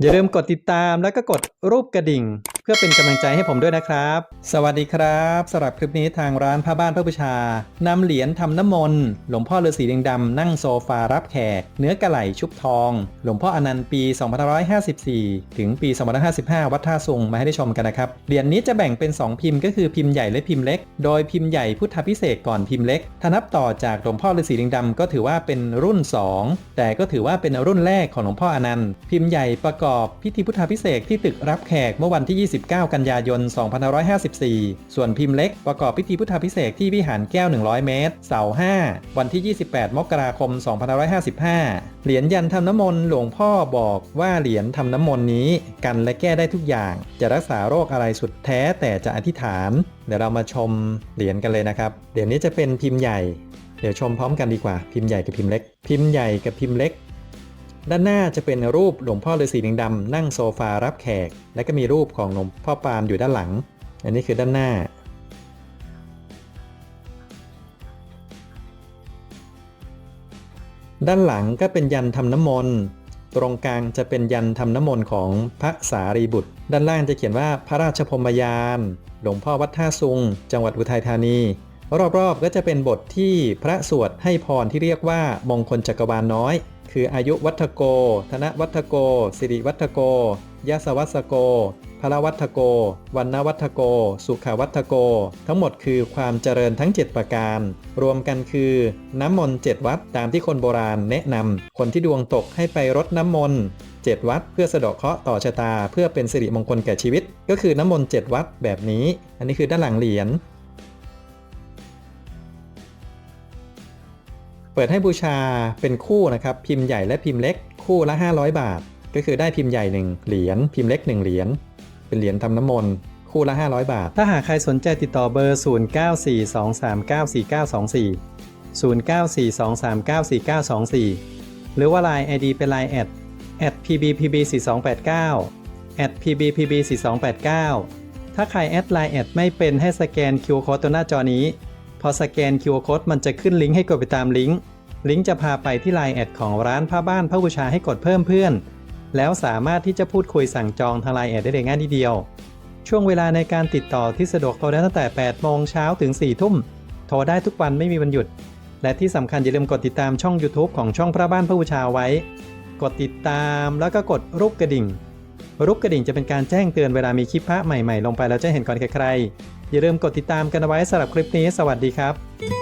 อย่าลืมกดติดตามแล้วก็กดรูปกระดิ่ง พื่อเป็นกำลังใจให้ผมด้วยนะครับ สวัสดีครับสำหรับคลิปนี้ทางร้านผ้าบ้านพระบูชานำเหรียญทำน้ำมนต์หลวงพ่อฤาษีแดงดำนั่งโซฟารับแขก เนื้อกระไหลชุบทอง หลวงพ่ออนันต์ปี 2554 ถึงปี 2555 วัดท่าซุงมาให้ได้ชมกันนะครับ เหรียญนี้จะแบ่งเป็น 2 พิมพ์ก็คือพิมพ์ใหญ่และพิมพ์เล็ก โดยพิมพ์ใหญ่พุทธพิเศษก่อนพิมพ์เล็กถ้านับต่อจากหลวงพ่อฤาษีแดงดำก็ถือว่าเป็นรุ่น 2 แต่ก็ถือว่าเป็นรุ่นแรกของหลวงพ่ออนันต์ พิมพ์ใหญ่ประกอบพิธีพุทธพิเศษที่ตึกรับแขกเมื่อวันที่29กันยายน 2554 ส่วนพิมพ์เล็กประกอบพิธีพุทธพิเศษที่วิหารแก้ว 100 เมตร เสาร์5วันที่ 28 มกราคม 2555 เหรียญยันทำน้ำมนต์หลวงพ่อบอกว่าเหรียญทำน้ำมนต์นี้ กันและแก้ได้ทุกอย่าง จะรักษาโรคอะไรสุดแท้แต่จะอธิษฐาน เดี๋ยวเรามาชมเหรียญกันเลยนะครับเหรียญนี้จะเป็นพิมพ์ใหญ่ เดี๋ยวชมพร้อมกันดีกว่าพิมพ์ใหญ่กับพิมพ์เล็ก พิมพ์ใหญ่กับพิมพ์เล็ก ด้านหน้าจะเป็นรูปหลวงพ่อฤาษีลิงดำนั่งโซฟารับแขก และก็มีรูปของหลวงพ่อปานอยู่ด้านหลัง อันนี้คือด้านหน้า ด้านหลังก็เป็นยันทำน้ำมนต์ตรงกลางจะเป็นยันทำน้ำมนต์ของพระสารีบุตร ด้านล่างจะเขียนว่าพระราชพรมยาน หลวงพ่อวัดท่าซุง จังหวัดอุทัยธานี รอบๆก็จะเป็นบทที่พระสวดให้พรที่เรียกว่ามงคลจักรวาลน้อย คืออายุวัฒโก ธนวัฒโก สิริวัฒโกยาสวัสโก พระวัฒโก วันนวัฒโก สุขวัฒโก ทั้งหมดคือความเจริญทั้ง 7 ประการ รวมกันคือ น้ำมนต์7วัดตามที่คนโบราณแนะนำ คนที่ดวงตกให้ไปรดน้ำมนต์7วัดเพื่อสะเดาะเคราะห์ต่อชะตา เพื่อเป็นสิริมงคลแก่ชีวิต ก็คือน้ำมนต์7วัดแบบนี้ อันนี้คือด้านหลังเหรียญ เปิดให้บูชาเป็นคู่นะครับ พิมพ์ใหญ่และพิมพ์เล็กคู่ละ 500 บาท ก็คือได้พิมพ์ใหญ่ 1 เหรียญพิมพ์เล็ก 1 เหรียญเป็นเหรียญทำน้ำมนต์คู่ละ 500 บาท ถ้าหากใครสนใจติดต่อเบอร์ 0942394924หรือว่า Line ID เป็น Line แอด at pbpb4289 at pbpb4289 ถ้าใครแอดไลน์แอดไม่เป็นให้สแกน QR Code ตัวหน้าจอนี้ อสแกน QR Code มันจะขึ้นลิงก์ให้กดไปตามลิงก์ ลิงก์จะพาไปที่ Line แอดของร้านผ้าบ้านพระบูชาให้กดเพิ่มเพื่อน แล้วสามารถที่จะพูดคุยสั่งจองทาง Line แอดได้เลยง่ายทีเดียว ช่วงเวลาในการติดต่อที่สะดวกโทรได้ตั้งแต่ 8 โมงเช้าถึง 4 ทุ่ม โทรได้ทุกวันไม่มีวันหยุด และที่สำคัญอย่าลืมกดติดตามช่อง YouTube ของช่องพระบ้านพระบูชาไว้ กดติดตามแล้วก็กดรูปกระดิ่งรูปกระดิ่งจะเป็นการแจ้งเตือนเวลามีคลิปพระใหม่ๆ ลงไปแล้วจะเห็นก่อนใครๆ อย่าลืมกดติดตามกันเอาไว้สำหรับคลิปนี้ สวัสดีครับ